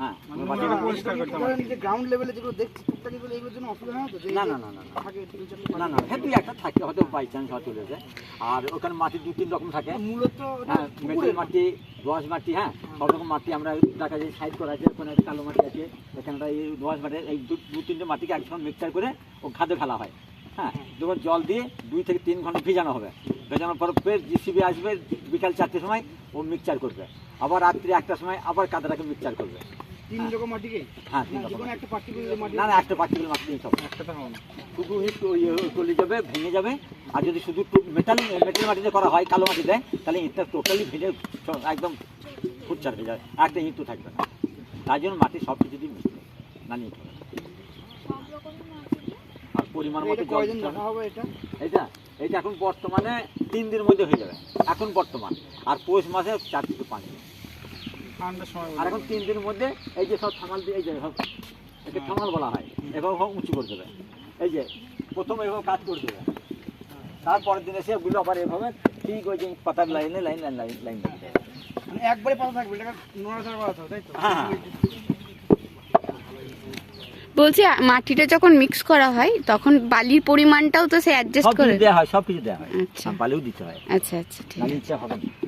হ্যাঁ মানে গ্রাউন্ড লেভেলে যেগুলো দেখছি টুকটাক এগুলো এগুলোর জন্য অসুবিধা হয় তো? না না না না না। থাকে তিন চারটে না না হ্যাঁ দুই একটা থাকে হয়তো বাই চান্স হয়তো চলেছে। আর ওখানে মাটি দু তিন রকম থাকে। মূলত হ্যাঁ মেটাল মাটি দোয়াশ মাটি হ্যাঁ সব রকম মাটি আমরা দেখা যায় সাইড করা আছে ওখানে একটা কালো মাটি আছে এখানটা এই দোয়াশ মাটি এই দু তিনটে মাটিকে একসঙ্গে মিক্সচার করে ও খাদে ফেলা হয়। হ্যাঁ যখন জল দিয়ে দুই থেকে তিন ঘণ্টা ভিজানো হবে ভেজানোর পর ফের জিসিবি আসবে বিকাল চারটের সময় ও মিক্সচার করবে। আবার রাত্রি একটার সময় আবার কাদাটাকে মিক্সচার করবে। তিন রকম মাটিকে হ্যাঁ তিন রকম একটা পার্টিকুলার মাটি না না একটা পার্টিকুলার মাটি নিতে হবে একসাথে হবে না। শুধু একটু ইয়ে চলে যাবে ভেঙে যাবে আর যদি শুধু মেটাল মেটাল মাটিতে করা হয় কালো মাটিতে তাহলে ইটটা টোটালি ভেঙে একদম ফুটচার হয়ে যায় একটা ইটও থাকবে না। তাই জন্য মাটি সব কিছু দিয়ে মিশবে না নিয়ে আর পরিমাণ মতো এটা এটা? এটা এটা এখন বর্তমানে তিন দিনের মধ্যে হয়ে যাবে এখন বর্তমান আর পৌষ মাসে চার থেকে পাঁচ দিন। আর এখন তিন দিনের মধ্যে এই যে সব থামাল দিয়ে এই যে সব একে থামাল বলা হয় এভাবে সব উঁচু করে দেবে। এই যে প্রথম এভাবে কাজ করে দেবে। তারপরের দিন এসে ওগুলো আবার এভাবে ঠিক ওই যে পাতার লাইনে লাইন লাইন লাইন লাইন মানে একবারে পাতা থাকবে এটা নড়াচড়া করা তাই তো? হ্যাঁ, হ্যাঁ। বলছি মাটিটা যখন মিক্স করা হয় তখন বালির পরিমাণটাও তো সে অ্যাডজাস্ট করে দেওয়া হয় সব কিছু দেওয়া হয়। আচ্ছা। বালিও দিতে হয়। আচ্ছা আচ্ছা ঠিক আছে। হবে না।